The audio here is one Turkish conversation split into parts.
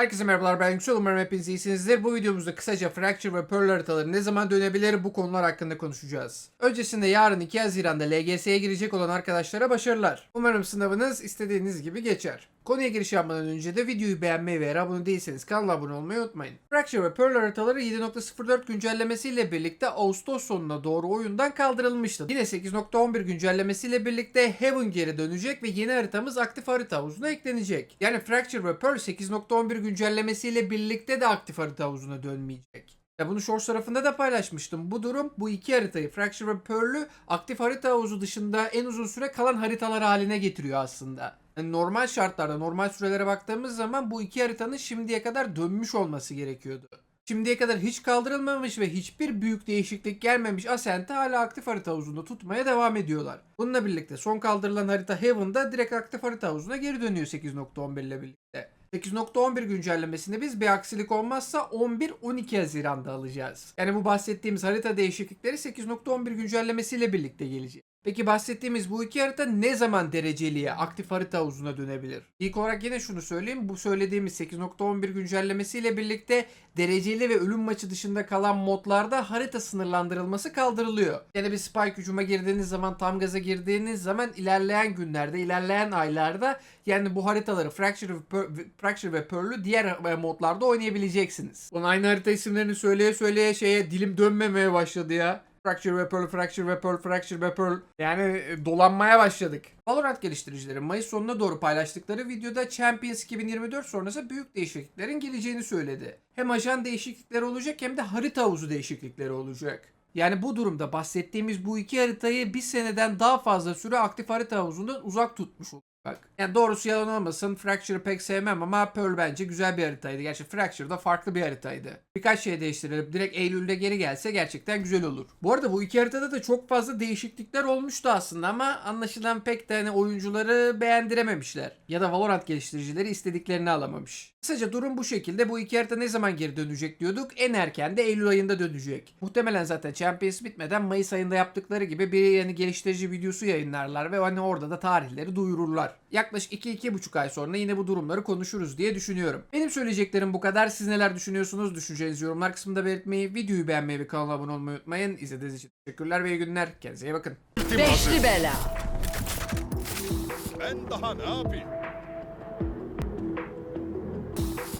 Herkese merhabalar ben Yüksel umarım hepiniz iyisinizdir. Bu videomuzda kısaca Fracture ve Pearl haritaları ne zaman dönebilir bu konular hakkında konuşacağız. Öncesinde yarın 2 Haziran'da LGS'ye girecek olan arkadaşlara başarılar. Umarım sınavınız istediğiniz gibi geçer. Konuya giriş yapmadan önce de videoyu beğenmeyi ve eğer abone değilseniz kanala abone olmayı unutmayın. Fracture ve Pearl haritaları 7.04 güncellemesiyle birlikte Ağustos sonuna doğru oyundan kaldırılmıştı. Yine 8.11 güncellemesiyle birlikte Heaven geri dönecek ve yeni haritamız aktif harita havuzuna eklenecek. Yani Fracture ve Pearl 8.11 güncellemesiyle birlikte de aktif harita havuzuna dönmeyecek. Ya bunu Shorts tarafında da paylaşmıştım. Bu durum bu iki haritayı Fracture ve Pearl'ü aktif harita havuzu dışında en uzun süre kalan haritalar haline getiriyor aslında. Yani normal şartlarda, normal sürelere baktığımız zaman bu iki haritanın şimdiye kadar dönmüş olması gerekiyordu. Şimdiye kadar hiç kaldırılmamış ve hiçbir büyük değişiklik gelmemiş Ascent'i hala aktif harita havuzunda tutmaya devam ediyorlar. Bununla birlikte son kaldırılan harita Heaven'da direkt aktif harita havuzuna geri dönüyor 8.11 ile birlikte. 8.11 güncellemesinde biz bir aksilik olmazsa 11-12 Haziran'da alacağız. Yani bu bahsettiğimiz harita değişiklikleri 8.11 güncellemesiyle birlikte gelecek. Peki bahsettiğimiz bu iki harita ne zaman dereceliye aktif harita havuzuna dönebilir? İlk olarak yine şunu söyleyeyim. Bu söylediğimiz 8.11 güncellemesiyle birlikte dereceli ve ölüm maçı dışında kalan modlarda harita sınırlandırılması kaldırılıyor. Yani bir spike hücuma girdiğiniz zaman tam gaza girdiğiniz zaman ilerleyen günlerde, ilerleyen aylarda yani bu haritaları Fracture ve, Pearl- Pearl'ü diğer modlarda oynayabileceksiniz. Bunun aynı harita isimlerini söyleye söyleye şeye dilim dönmemeye başladı ya. Fracture ve Pearl, Fracture ve Pearl, Fracture ve Pearl. Yani e, dolanmaya başladık. Valorant geliştiricileri Mayıs sonuna doğru paylaştıkları videoda Champions 2024 sonrası büyük değişikliklerin geleceğini söyledi. Hem ajan değişiklikleri olacak hem de harita havuzu değişiklikleri olacak. Yani bu durumda bahsettiğimiz bu iki haritayı bir seneden daha fazla süre aktif harita havuzundan uzak tutmuş olacak. Yani doğrusu yalan olmasın Fracture'ı pek sevmem ama Pearl bence güzel bir haritaydı. Gerçi Fracture da farklı bir haritaydı. Birkaç şey değiştirilip direkt Eylül'de geri gelse gerçekten güzel olur. Bu arada bu iki haritada da çok fazla değişiklikler olmuştu aslında ama anlaşılan pek de hani oyuncuları beğendirememişler. Ya da Valorant geliştiricileri istediklerini alamamış. Kısaca durum bu şekilde. Bu iki harita ne zaman geri dönecek diyorduk. En erken de Eylül ayında dönecek. Muhtemelen zaten Champions bitmeden Mayıs ayında yaptıkları gibi bir yani geliştirici videosu yayınlarlar ve hani orada da tarihleri duyururlar. Yaklaşık 2-2,5 ay sonra yine bu durumları konuşuruz diye düşünüyorum. Benim söyleyeceklerim bu kadar. Siz neler düşünüyorsunuz? Düşüncelerinizi yorumlar kısmında belirtmeyi, videoyu beğenmeyi ve kanala abone olmayı unutmayın. İzlediğiniz için teşekkürler ve iyi günler. Kendinize iyi bakın. Beşli bela. Ben daha ne yapayım?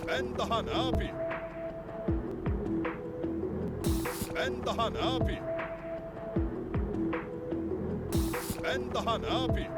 Ben daha ne yapayım? Ben daha ne yapayım? Ben daha ne yapayım?